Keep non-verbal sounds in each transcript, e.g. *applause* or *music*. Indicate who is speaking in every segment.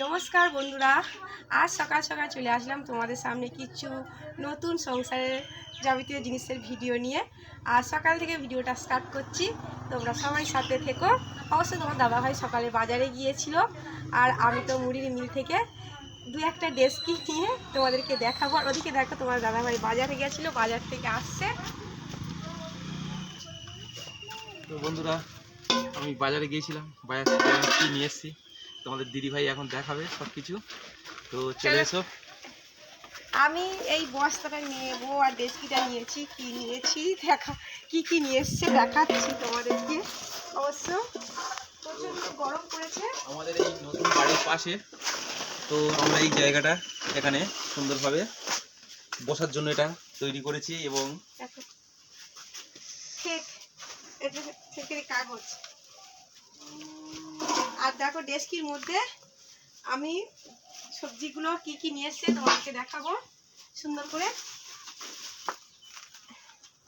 Speaker 1: নমস্কার বন্ধুরা। আজ সকাল সকাল চলে আসলাম তোমাদের সামনে কিছু নতুন সংসারের যাবতীয় জিনিসের ভিডিও নিয়ে। আর সকাল থেকে ভিডিওটা স্টার্ট করছি। তোমরা সবাই সাথে থেকো। অবশ্যই তোমার দাদাভাই সকালে বাজারে গিয়েছিল। আর আমি তো মুড়ির মিল থেকে দু একটা ডেস্কি নিয়ে তোমাদেরকে দেখাবো। আর ওদিকে দেখো তোমার দাদাভাই বাজারে গেছিল বাজার থেকে আসছে।
Speaker 2: তো বন্ধুরা, আমি বাজারে গিয়েছিলাম। বাজার থেকে নিয়ে এসেছি। তোমাদের দিদিভাই এখন দেখাবে সব কিছু তো চলে। এসো।
Speaker 1: আমি এই বস্তাটা নেব আর ডেস্কিটা নিয়েছি কি নিয়েছি দেখা কি কি নিয়ে এসছে দেখাচ্ছি তোমাদেরকে। অবশ্য প্রচণ্ড গরম পড়েছে।
Speaker 2: আমাদের এই নতুন বাড়ির পাশে। তো আমরা এই জায়গাটা এখানে সুন্দরভাবে বসার জন্য এটা তৈরি করেছি এবং
Speaker 1: ঠিক কাগজ। আর দেখো ডেস্কির মধ্যে আমি সবজিগুলো কি কি নিয়ে এসছে তোমাদেরকে দেখাবো। সুন্দর করে।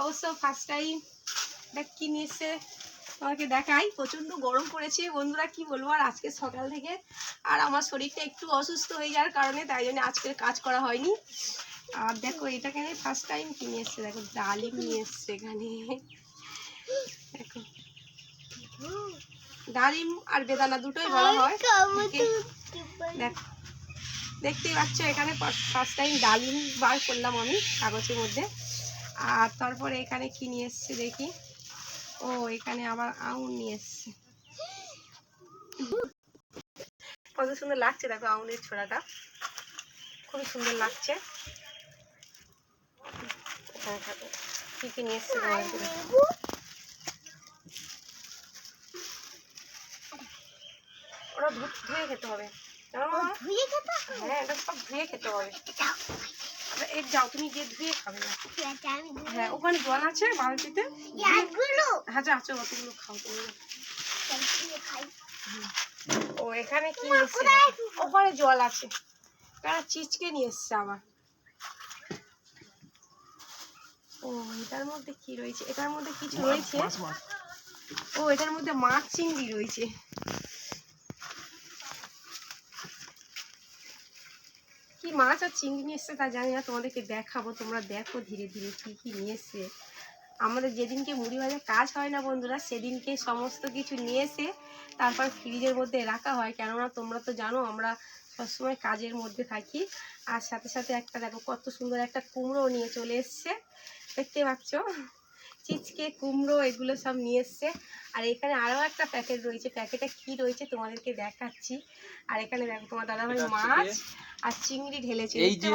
Speaker 1: অবশ্য ফার্স্ট টাইম দেখ কি নিয়ে এসছে তোমাকে দেখাই। প্রচণ্ড গরম পড়েছে। বন্ধুরা, কি বলব? আর আজকে সকাল থেকে আর আমার শরীরটা একটু অসুস্থ হয়ে যাওয়ার কারণে তাই জন্য আজকের কাজ করা হয়নি। আর দেখো এটা কেন ফার্স্ট টাইম কিনে এসছে? দেখো, ডালিম নিয়ে এসছে এখানে। দেখো। ডালিম আর বেদানা দুটোই বলা হয়। দেখতেই পাচ্ছ এখানে ফার্স্ট টাইম ডালিম বার করলাম আমি কাগজের মধ্যে। আর তারপরে এখানে কি নিয়ে এসছে দেখি? ও এখানে আবার আউন নিয়ে এসছে। কত সুন্দর লাগছে দেখো আউনের ছোড়াটা। খুবই সুন্দর লাগছে। এখানে থাকো। কি কি নিয়ে এসছে তোমাদেরকে দেখাবো। ওরা ধু- ধুয়ে খেতে হবে। জানো মামা? হ্যাঁ এটা সব ধুয়ে খেতে হবে। আরে, এই যাও তুমি গিয়ে ধুয়ে খাবে। না হ্যাঁ ওখানে জল আছে বালতিতে। হ্যাঁ যা আছো অতগুলো খাও তুমি ও এখানে কি এসছে? ওখানে জল আছে। তারা চিচকে নিয়ে এসছে আবার। ও এটার মধ্যে কি রয়েছে? এটার মধ্যে কিছু রয়েছে? ও এটার মধ্যে মাছ চিংড়ি রয়েছে। কি মাছ আর চিংড়ি নিয়ে এসছে তা জানি না, তোমাদেরকে দেখাবো, তোমরা দেখো ধীরে ধীরে কি কি নিয়ে এসছে। আমাদের যেদিনকে মুড়ি ভাজা কাজ হয় না বন্ধুরা, সেদিনকে সমস্ত কিছু নিয়ে এসে তারপর ফ্রিজের মধ্যে রাখা হয়। কেননা তোমরা তো জানো, আমরা সবসময় কাজের মধ্যে থাকি। আর সাথে সাথে একটা দেখো কত সুন্দর একটা কুমড়ো নিয়ে চলে এসছে। দেখতে পাচ্ছ? চিচকে কুমড়ো এগুলো সব নিয়ে এসছে। আর এখানে আরও একটা প্যাকেট রয়েছে। প্যাকেটে কি রয়েছে তোমাদেরকে দেখাচ্ছি। আর এখানে দেখো তোমার দাদাভাই মাছ আর চিংড়ি ঢেলেছে।
Speaker 2: এই যে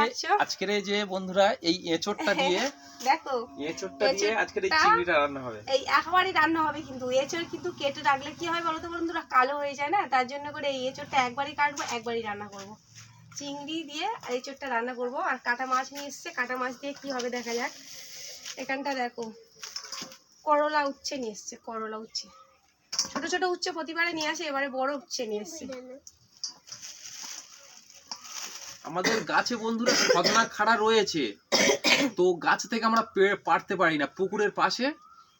Speaker 2: আজকের এই যে বন্ধুরা এই এঁচোড়টা দিয়ে
Speaker 1: দেখো।
Speaker 2: এঁচোড়টা দিয়ে আজকের এই চিংড়িটা রান্না হবে।
Speaker 1: এই একবারই রান্না হবে কিন্তু। এঁচড় কিন্তু কেটে রাখলে কি হয় বলো তো বন্ধুরা? কালো হয়ে যায় না? তার জন্য করে এই এঁচড়টা একবারই কাটবো একবারই রান্না করব। চিংড়ি দিয়ে আর এঁচড়টা রান্না করব। আর কাটা মাছ নিয়ে এসছে। কাটা মাছ দিয়ে কি হবে দেখা যাক। এখানটা দেখো। করলা উচ্ছে নিয়ে এসছে করলা উচ্ছে। ছোট ছোট উচ্ছে প্রতিবারে নিয়ে আসে এবারে বড় উচ্ছে নিয়ে এসছে।
Speaker 2: আমাদের গাছে বন্ধুরা সজনা খাড়া রয়েছে। তো গাছ থেকে আমরা পারতে পারি না। পুকুরের পাশে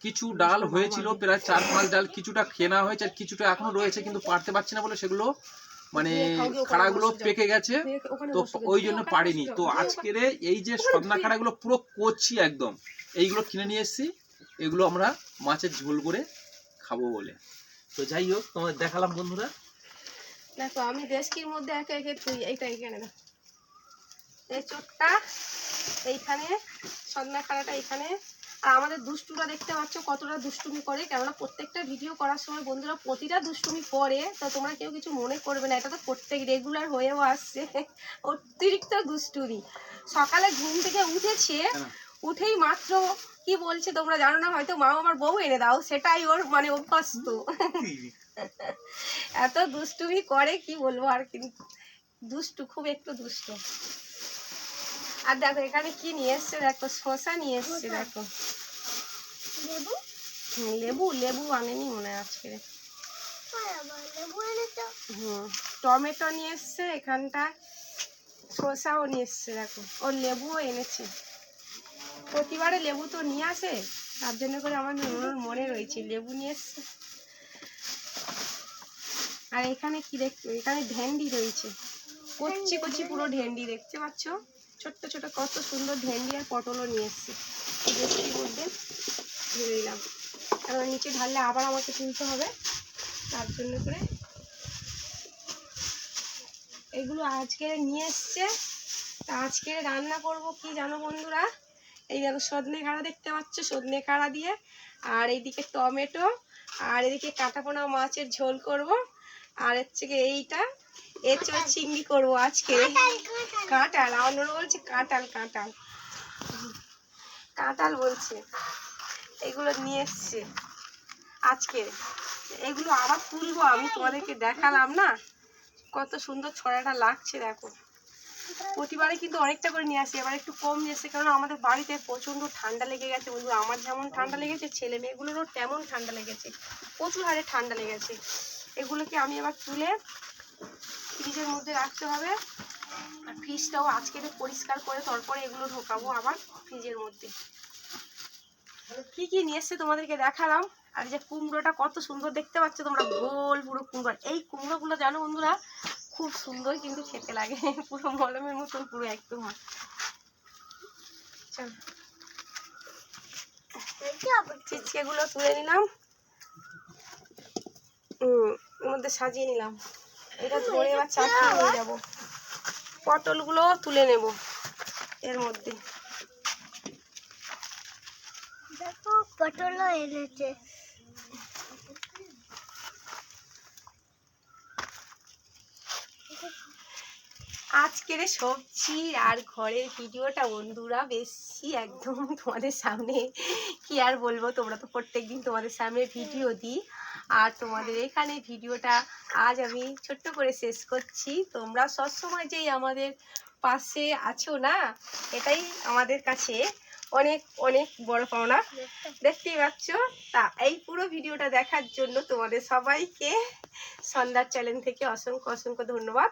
Speaker 2: কিছু ডাল হয়েছিল প্রায় চার পাঁচ ডাল কিছুটা কেনা হয়েছে আর কিছুটা এখনও রয়েছে কিন্তু পারতে পারছি না বলে সেগুলো মানে খাড়াগুলো পেকে গেছে। তো ওই জন্য পারিনি। তো। আজকের এই যে সজনা খাড়াগুলো পুরো কচি একদম। এইগুলো কিনে নিয়ে এসেছি এগুলো আমরা মাছের ঝোল করে খাব বলে। তো যাই হোক তোমাদের দেখালাম বন্ধুরা।
Speaker 1: দেখো আমি দেশকির মধ্যে একে একে তুই এইটা এখানে দাও এই চোটটা এইখানে সন্ধ্যা খাড়াটা এখানে আর আমাদের দুষ্টুরা দেখতে পাচ্ছ কতটা দুষ্টুমি করে কেননা প্রত্যেকটা ভিডিও করার সময় বন্ধুরা প্রতিটা দুষ্টুমি করে তো তোমরা কেউ কিছু মনে করবে না এটা তো প্রত্যেক রেগুলার হয়েও আসছে। অতিরিক্ত দুষ্টুমি। সকালে ঘুম থেকে উঠেছে? উঠেই মাত্র কি বলছে তোমরা জানো না? হয়তো মা আমার বউ এনে দাও সেটাই ওর মানে অভ্যস্ত। *laughs* এত দুষ্টুমি করে কি বলব আর কি? দুষ্টু খুব একটু দুষ্টু। আর দেখো এখানে কি নিয়ে এসছে? দেখো শশা নিয়ে এসছে দেখো। লেবু? লেবু আনেনি মনে হয় আজকে। হুম টমেটো নিয়ে এসছে এখানটা শসাও নিয়ে এসছে দেখো। ওর লেবুও এনেছে। প্রতিবারে লেবু তো নিয়ে আসে, তার জন্য করে আমার মনে রয়েছে, লেবু নিয়ে এসছে। আর এখানে কি দেখছ এখানে ভেন্ডি রয়েছে। কচি কচি পুরো ভেন্ডি দেখতে পাচ্ছ? ছোট্ট ছোট, কত সুন্দর ভেন্ডি আর পটলও নিয়ে এসছে। বস্তির মধ্যে ঢেলে দিলাম। কারণ নিচে ঢাললে আবার আমাকে তুলতে হবে, তার জন্য করে এগুলো আজকে নিয়ে এসছে। তা আজকে রান্না করব কি জানো বন্ধুরা? এই দেখো সজনে কাড়া দেখতে পাচ্ছ, সজনে কাড়া দিয়ে। আর এইদিকে টমেটো, আর এদিকে কাটাপোনা মাছের ঝোল করব। আর হচ্ছে এইটা এঁচড় চিংড়ি করব আজকে। কাঁটাল আমার বলছে কাঁটাল কাঁটাল কাঁটাল বলছে। এগুলো নিয়ে এসছে আজকে। এগুলো আবার তুলবো আমি, তোমাদেরকে দেখালাম না। কত সুন্দর ছড়াটা লাগছে, দেখো। প্রতিবারে কিন্তু অনেকটা করে নিয়ে আসি, এবার একটু কম এসছে কারণ আমাদের বাড়িতে প্রচণ্ড ঠান্ডা লেগে গেছে বন্ধু। আমার যেমন ঠান্ডা লেগেছে, ছেলে মেয়েগুলোরও তেমন ঠান্ডা লেগেছে, প্রচুর হারে ঠান্ডা লেগেছে। এগুলোকে আমি এবার তুলে ফ্রিজের মধ্যে রাখতে হবে। আর ফ্রিজটাও আজকে পরিষ্কার করে তারপরে এগুলো ঢোকাবো আবার ফ্রিজের মধ্যে। কি কি নিয়ে এসছে তোমাদেরকে দেখালাম? আর যে কুমড়োটা কত সুন্দর দেখতে পাচ্ছ তোমরা, গোল পুরো কুমড়ো। এই কুমড়োগুলো জানো বন্ধুরা খুব সুন্দর কিন্তু খেতে লাগে। *laughs* পুরো মলমের মতন পুরো একদম। চল। চিচকেগুলো তুলে নিলাম। মধ্যে সাজিয়ে নিলাম। এটা ধরে এবার চাপিয়ে নিয়ে যাব। পটলগুলো তুলে নেব এর মধ্যে।
Speaker 3: দেখো পটলও এনেছে।
Speaker 1: আজকের সবজি আর ঘরের ভিডিওটা বন্ধুরা বেশি একদম তোমাদের সামনে কি আর বলব? তোমরা তো প্রত্যেকদিন তোমাদের সামনে ভিডিও দিই। আর তোমাদের এখানে ভিডিওটা আজ আমি ছোট্ট করে শেষ করছি। তোমরা সবসময় যেই আমাদের পাশে আছো না, এটাই আমাদের কাছে অনেক অনেক বড় পাওনা। দেখতেই পাচ্ছ? তা এই পুরো ভিডিওটা দেখার জন্য তোমাদের সবাইকে সন্ধ্যার চ্যানেল থেকে অসংখ্য অসংখ্য ধন্যবাদ।